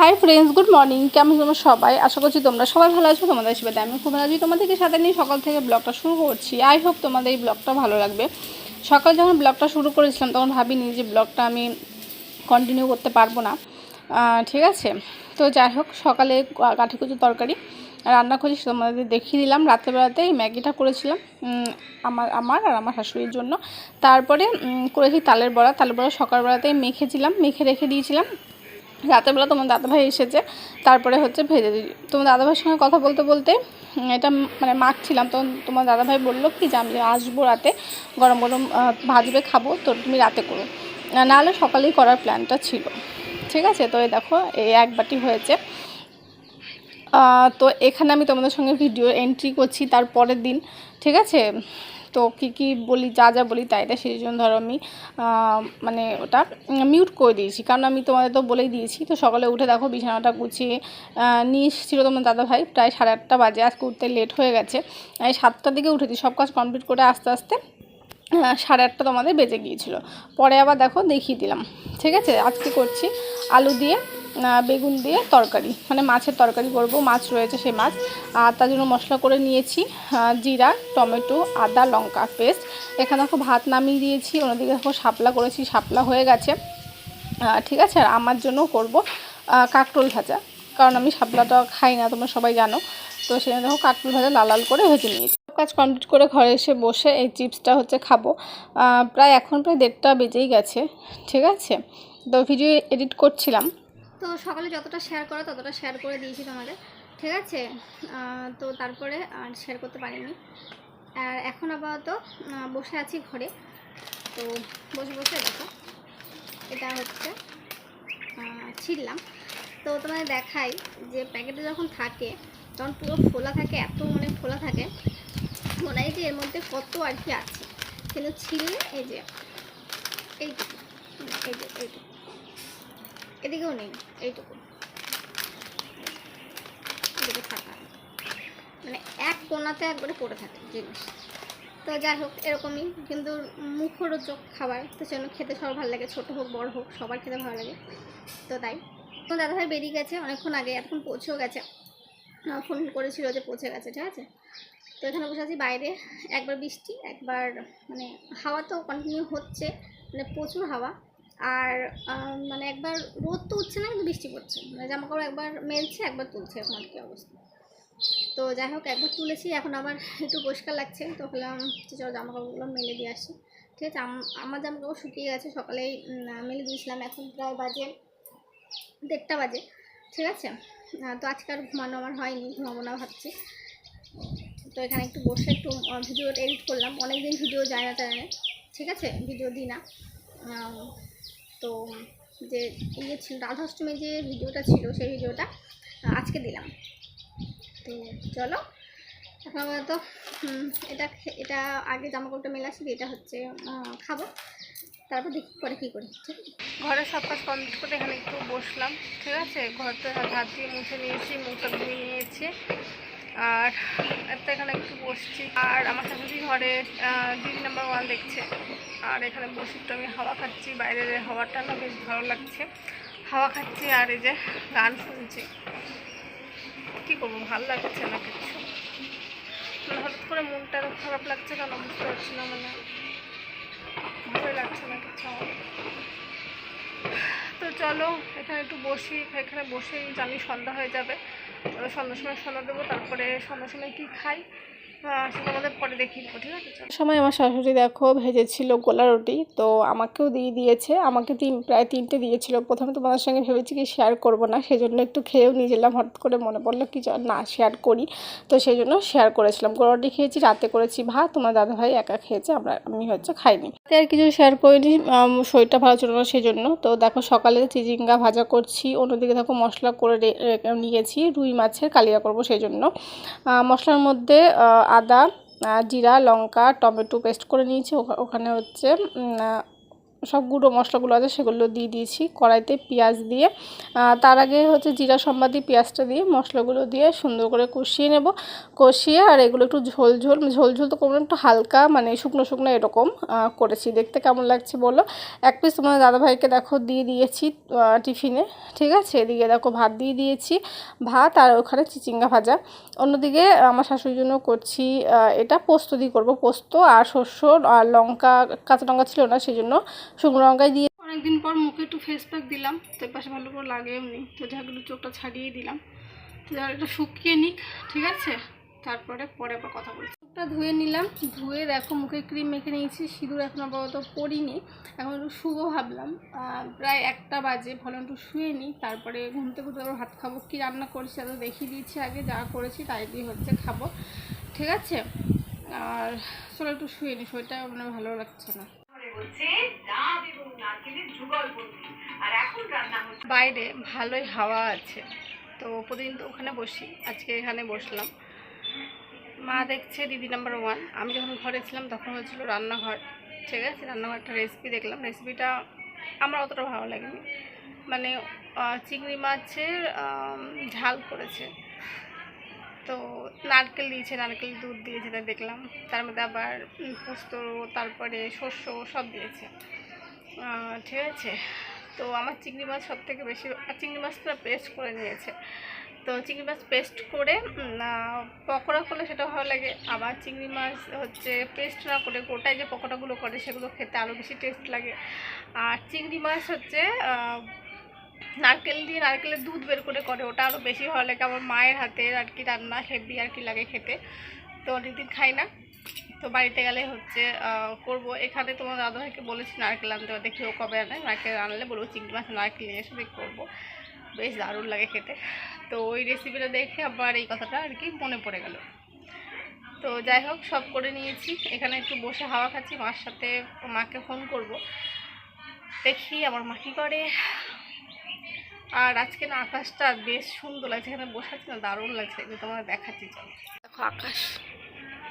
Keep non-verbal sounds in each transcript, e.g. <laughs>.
Hi friends good morning কেমন তোমরা সবাই? আশা করছি তোমরা সবাই ভালো আছো, তোমাদের সুবিধা আমি খুব ভালো আছি। তোমাদেরকে সাথে নিয়ে সকাল থেকে ব্লগটা শুরু করছি। আই হোপ তোমাদের এই ব্লগটা ভালো লাগবে। সকাল যখন ব্লগটা শুরু করেছিলাম, তখন ভাবিনি যে ব্লগটা আমি কন্টিনিউ করতে পারব না। ঠিক আছে? তো যাই হোক, সকালে কাঠি কুচু তরকারি, রান্না করেছি তোমাদের দেখিয়ে দিলাম। রাত্রেবেলাতে এই ম্যাগিটা করেছিলাম আমার আমার আর আমার শাশুড়ির জন্য। তারপরে করেছি তালের বড়া। তালের বড়া সকালবেলাতেই মেখেছিলাম, মেখে রেখে দিয়েছিলাম। রাতেরবেলা তোমার দাদাভাই এসেছে, তারপরে হচ্ছে ভেজে দিই। তোমার দাদাভাইয়ের সঙ্গে কথা বলতে বলতে এটা মানে মাখছিলাম, তখন তোমার দাদাভাই বলল কি যে আমি আসব রাতে, গরম গরম ভাজবে, খাব, তো তুমি রাতে করো। নাহলে সকালেই করার প্ল্যানটা ছিল। ঠিক আছে? তো এই দেখো এই এক বাটি হয়েছে। তো এখানে আমি তোমাদের সঙ্গে ভিডিও এন্ট্রি করছি তার পরের দিন। ঠিক আছে? তো কী কী বলি, যা যা বলি তাই তাই সেই জন্য ধরো আমি মানে ওটা মিউট করে দিয়েছি। কারণ আমি তোমাদের তো বলেই দিয়েছি, তো সকালে উঠে দেখো বিছানাটা গুছিয়ে নিয়ে এসেছিল তোমার দাদাভাই প্রায় সাড়ে আটটা বাজে, আজকে উঠতে লেট হয়ে গেছে। আমি সাতটার দিকে উঠেছি, সব কাজ কমপ্লিট করে আস্তে আস্তে সাড়ে আটটা তোমাদের বেজে গিয়েছিল। পরে আবার দেখো দেখিয়ে দিলাম। ঠিক আছে? আজকে করছি আলু দিয়ে বেগুন দিয়ে তরকারি মানে মাছের তরকারি করব, মাছ রয়েছে সেই মাছ। আর তার জন্য মশলা করে নিয়েছি জিরা, টমেটো, আদা, লঙ্কা পেস্ট। এখানে দেখো ভাত নামিয়ে দিয়েছি, অন্যদিকে দেখো শাপলা করেছি, শাপলা হয়ে গেছে। ঠিক আছে, আর আমার জন্য করব কাঁকরোল ভাজা, কারণ আমি শাপলাটা খাই না, তোমরা সবাই জানো। তো জন্য দেখো কাঁকরোল ভাজা লাল লাল করে ভেজে নিয়েছি। কাজ কমপ্লিট করে ঘরে এসে বসে এই চিপসটা হচ্ছে খাব। প্রায় এখন প্রায় দেড়টা বেজেই গেছে, ঠিক আছে? তো ভিডিও এডিট করছিলাম। তো সকালে যতটা শেয়ার করা ততটা শেয়ার করে দিয়েছি তোমাদের। ঠিক আছে? তো তারপরে আর শেয়ার করতে পারিনি। আর এখন আপাতত বসে আছি ঘরে। তো বসে বসে দেখো। এটা হচ্ছে ছিললাম তো তোমাদের দেখাই যে প্যাকেটে যখন থাকে, তখন পুরো ফোলা থাকে, এত মানে ফোলা থাকে, মনে হয় যে এর মধ্যে কত আর কি আছে। কিন্তু ছিললে এই যে এইটুকু এই যে এইটুকু এদিকেও নেই, এইটুকু। এদিকে থাকা। মানে এক কোনাতে একবারে পড়ে থাকে জিনিস। তো যাই হোক, এরকমই। কিন্তু মুখরোচক খাবার, তো সেজন্য খেতে সবার ভালো লাগে, ছোটো হোক, বড় হোক, সবার খেতে ভালো লাগে। তো তাই। তো দাদাভাই বেরিয়ে গেছে অনেকক্ষণ আগে এখন পৌঁছেও গেছে। ফোন করেছিল যে পৌঁছে গেছে, ঠিক আছে? তো এখানে বসে আছি বাইরে। একবার বৃষ্টি, একবার মানে হাওয়া তো কন্টিনিউ হচ্ছে মানে প্রচুর হাওয়া। আর মানে একবার রোদ তো উঠছে না, কিন্তু বৃষ্টি পড়ছে। মানে জামা কাপড় একবার মেলছে, একবার তুলছে এখন আর কি অবস্থা? তো যাই হোক, একবার তুলেছি, এখন আবার <laughs> একটু পরিষ্কার লাগছে, তো ভাবলাম চলো জামা কাপড়গুলো মেলে দিয়ে আসি। ঠিক আছে আমার জামা কাপড় শুকিয়ে গেছে, সকালেই মেলে দিয়েছিলাম, এখন প্রায় বাজে দেড়টা বাজে। ঠিক আছে তো আজকে আর ঘুমানো আমার হয়নি, ঘুমাবো না ভাবছি। তো এখানে একটু বসে একটু ভিডিও এডিট করলাম অনেক দিন ভিডিও যায় না ঠিক আছে, ভিডিও দিই না। তো যে ইয়ে ছিল রাধাষ্টমী যে ভিডিওটা ছিল সেই ভিডিওটা আজকে দিলাম। তো চলো এখন হুম, এটা এটা আগে জামা কাপড়টা মেলাচ্ছি এটা হচ্ছে খাব। তারপর দেখি পরে কী করি ঠিক আছে? ঘরে সব কাজ কমপ্লিট করে এখানে একটু বসলাম ঠিক আছে? ঘরটা হাত দিয়ে মুছে নিয়েছি মুখটা ধুয়ে নিয়েছি। আর একটা এখানে একটু বসছি। আর আমার শাশুড়ি ঘরে দিদি নাম্বার ওয়ান দেখছে। আর এখানে বসে একটু আমি হাওয়া খাচ্ছি। বাইরের হাওয়াটা না বেশ ভালো লাগছে। হাওয়া খাচ্ছি আর এই যে গান শুনছি। কী করব, ভালো লাগছে না কিছু। মানে হঠাৎ করে মনটা খারাপ লাগছে কেন বুঝতে পারছি না মানে। ভালোই লাগছে না কিছু তো চলো, এখানে একটু বসি। এখানে বসেই জানি সন্ধ্যা হয়ে যাবে। সন্ধ্যার সময় সন্ধ্যা দেবো তারপরে সন্ধ্যার সময় কী খাই? আমাদের পরে সময় আমার শাশুড়ি দেখো ভেজেছিল গোলা রুটি, তো আমাকেও দিয়ে দিয়েছে। আমাকে তিন, প্রায় তিনটে দিয়েছিল। প্রথমে তোমাদের সঙ্গে ভেবেছি কি শেয়ার করব না সেই জন্য একটু খেয়েও নিয়ে নিয়েছিলাম, হঠাৎ করে মনে পড়ল কি না শেয়ার করি। তো সেই জন্য শেয়ার করেছিলাম। গোলা রুটি খেয়েছি, রাতে করেছি ভাত, তোমার দাদাভাই একা খেয়েছে, আমরা, আমি হচ্ছে খাইনি। রাতে আর কিছু শেয়ার করিনি শরীরটা ভালো ছিল না সেই জন্য তো দেখো সকালে চিচিঙ্গা ভাজা করছি, অন্যদিকে দেখো মশলা করে নিয়েছি, রুই মাছের কালিয়া করব সেই জন্য মশলার মধ্যে আদা জিরা লঙ্কা টমেটো পেস্ট করে নিয়েছি। ওখা- ওখানে হচ্ছে সব গুঁড়ো মশলাগুলো আছে সেগুলো দিয়ে দিয়েছি কড়াইতে পেঁয়াজ দিয়ে। তার আগে হচ্ছে জিরা সম্বাদি পেঁয়াজটা দিয়ে মশলাগুলো দিয়ে সুন্দর করে কষিয়ে নেব। কষিয়ে আর এগুলো একটু ঝোল ঝোল ঝোল ঝোল তো কোনো একটু হালকা মানে শুকনো শুকনো এরকম করেছি। দেখতে কেমন লাগছে বলো? এক পিস তোমার দাদাভাইকে দেখো দিয়ে দিয়েছি টিফিনে ঠিক আছে? এদিকে দেখো ভাত দিয়ে দিয়েছি, ভাত আর ওখানে চিচিঙ্গা ভাজা। অন্যদিকে আমার শাশুড়ির জন্য করছি এটা পোস্ত দিয়ে করব। পোস্ত আর শস্য আর লঙ্কা, কাঁচা লঙ্কা ছিল না সেই জন্য শুকনো লঙ্কায় দিয়ে অনেকদিন পর মুখে একটু ফেস প্যাক দিলাম, তো পাশে ভালো করে লাগে এমনি। তো ঝাঁকুলো চোখটা ছাড়িয়ে দিলাম। তো যারা এটা শুকিয়ে নিক, ঠিক আছে? তারপরে, পরে আবার কথা বলছি। চোখটা ধুয়ে নিলাম, ধুয়ে দেখো মুখে ক্রিম মেখে নিয়েছি, সিঁদুর এখন আপাতত পরিনি এখন একটু শুভ ভাবলাম। প্রায় একটা বাজে, ভাবলাম একটু শুয়ে নিই, তারপরে ঘুমতে ঘুরতে আবার ভাত খাব। কী রান্না করছি তো দেখিয়ে দিয়েছি আগে, যা করেছি তাই দিয়ে হচ্ছে খাব, ঠিক আছে? আর চলো একটু শুয়ে নিই শরীরটা মানে ভালো লাগছে না। বাইরে ভালোই হাওয়া আছে। তো প্রতিদিন তো ওখানে বসি, আজকে এখানে বসলাম। মা দেখছে দিদি নাম্বার ওয়ান। আমি যখন ঘরে ছিলাম তখন হচ্ছিল রান্নাঘর। ঠিক আছে রান্নাঘরটা রেসিপি দেখলাম। রেসিপিটা আমার অতটা ভালো লাগেনি। মানে চিংড়ি মাছের ঝাল করেছে। তো নারকেল দিয়েছে, নারকেল দুধ দিয়েছে, তাই দেখলাম। তার মধ্যে আবার পোস্ত, তারপরে শস্য সব দিয়েছে। ঠিক আছে। তো আমার চিংড়ি মাছ সব থেকে বেশি চিংড়ি মাছটা পেস্ট করে নিয়েছে। তো চিংড়ি মাছ পেস্ট করে পকোড়া করলে সেটা ভালো লাগে। আবার চিংড়ি মাছ হচ্ছে পেস্ট না করে গোটায় যে পকোড়াগুলো করে, সেগুলো খেতে আরও বেশি টেস্ট লাগে। আর চিংড়ি মাছ হচ্ছে নারকেল দিয়ে নারকেলের দুধ বের করে করে, ওটা আরও বেশি ভালো লাগে। আমার মায়ের হাতের আর কি রান্না হেভি আর কি লাগে খেতে। তো অনেকদিন খাই না। তো বাড়িতে গেলে হচ্ছে করব। এখানে তোমার দাদাভাইকে বলেছি নারকেল আনতে দেখি ও কবে আনে। নারকেল আনলে বলব চিংড়ি মাছ নারকেল নিয়ে এসে করব। বেশ দারুণ লাগে খেতে। তো ওই রেসিপিটা দেখে আবার এই কথাটা আর কি মনে পড়ে গেল। তো যাই হোক, সব করে নিয়েছি। এখানে একটু বসে হাওয়া খাচ্ছি, মার সাথে মাকে ফোন করব। দেখি আমার মা কী করে। আর আজকে না আকাশটা বেশ সুন্দর লাগছে এখানে বসে আছি না দারুণ লাগছে যে তোমার দেখাচ্ছি চলো। দেখো আকাশ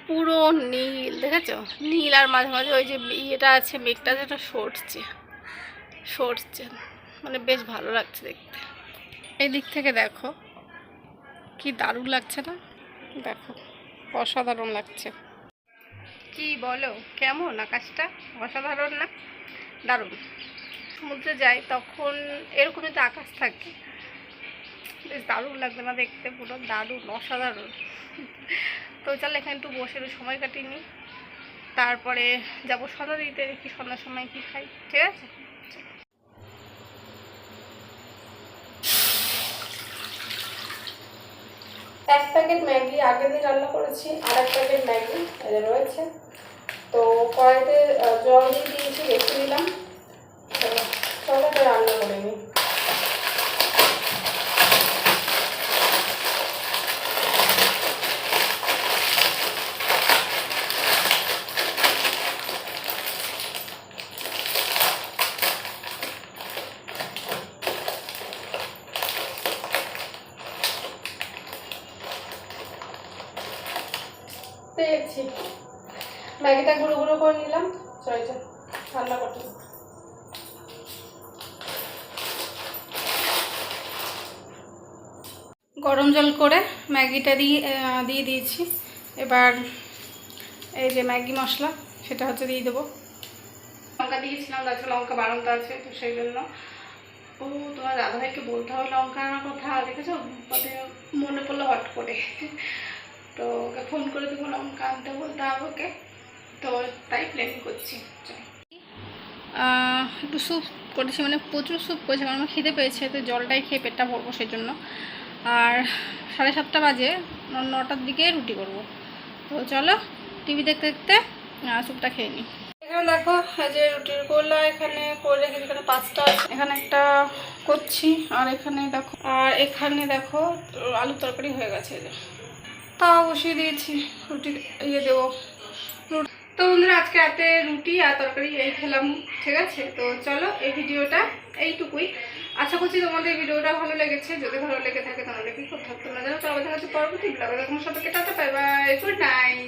পুরো নীল দেখেছ? নীল আর মাঝে মাঝে ওই যে ইয়েটা আছে মেঘটা যেটা সরছে সরছে। মানে বেশ ভালো লাগছে দেখতে। এই দিক থেকে দেখো কি দারুণ লাগছে না? দেখো অসাধারণ লাগছে। কি বলো কেমন আকাশটা? অসাধারণ না? দারুণ। সমুদ্রে যাই, তখন এরকমই তো আকাশ থাকে। বেশ দারুণ লাগবে না দেখতে, পুরো দারুণ, অসাধারণ। তো চল এখানে একটু বসে সময় কাটিয়ে নিই। তারপরে যাব সন্ধ্যা দিতে দেখি সন্ধ্যার সময় কি খাই, ঠিক আছে? এক প্যাকেট ম্যাগি, আগের দিন রান্না করেছি আর এক প্যাকেট ম্যাগি রয়েছে। তো কড়াইতে জল দিয়ে দিয়েছি, রেখে দিলাম। চলো রান্না করে নিই পেয়েছি। ম্যাগিটা গুঁড়ো গুঁড়ো করে নিলাম। চল রান্না করতে গরম জল করে ম্যাগিটা দিয়ে দিয়ে দিয়েছি। এবার এই যে ম্যাগি মশলা, সেটা হচ্ছে দিয়ে দেবো। লঙ্কা দিয়েছিলাম গাছে লঙ্কা বাড়ন্ত আছে, তো সেই জন্য। ও, তোমার দাদাভাইকে বলতে হবে লঙ্কা আনার কথা, দেখেছ? মানে মনে পড়ল হট করে। তো ওকে ফোন করে দেবো লঙ্কা আনতে বলতে হবে ওকে। তো তাই প্ল্যানিং করছি একটু স্যুপ করেছি মানে প্রচুর স্যুপ করেছি আমার খিদে পেয়েছে, তো জলটাই খেয়ে পেটটা ভরবো সেই জন্য আর সাড়ে সাতটা বাজে নটার দিকে রুটি করব। তো চলো টিভি দেখতে দেখতে স্যুপটা খেয়ে নিই। এখানে দেখো যে রুটির গোলা, এখানে করে এখানে পাঁচটা। এখানে একটা করছি আর এখানে দেখো, আর এখানে দেখো, আলু তরকারি হয়ে গেছে যে। তাও বসিয়ে দিয়েছি, রুটি ইয়ে দেবো। তো বন্ধুরা, আজকে রাতে রুটি আর তরকারি এই খেলাম, ঠিক আছে? তো চলো, এই ভিডিওটা এইটুকুই। আশা করছি তোমাদের ভিডিওটা ভালো লেগেছে। যদি ভালো লেগে থাকে তাহলে কি খুব হবে না জানো তো আমাদের হচ্ছে পরবর্তী ব্লগে তখন সবাইকে tata bye bye good night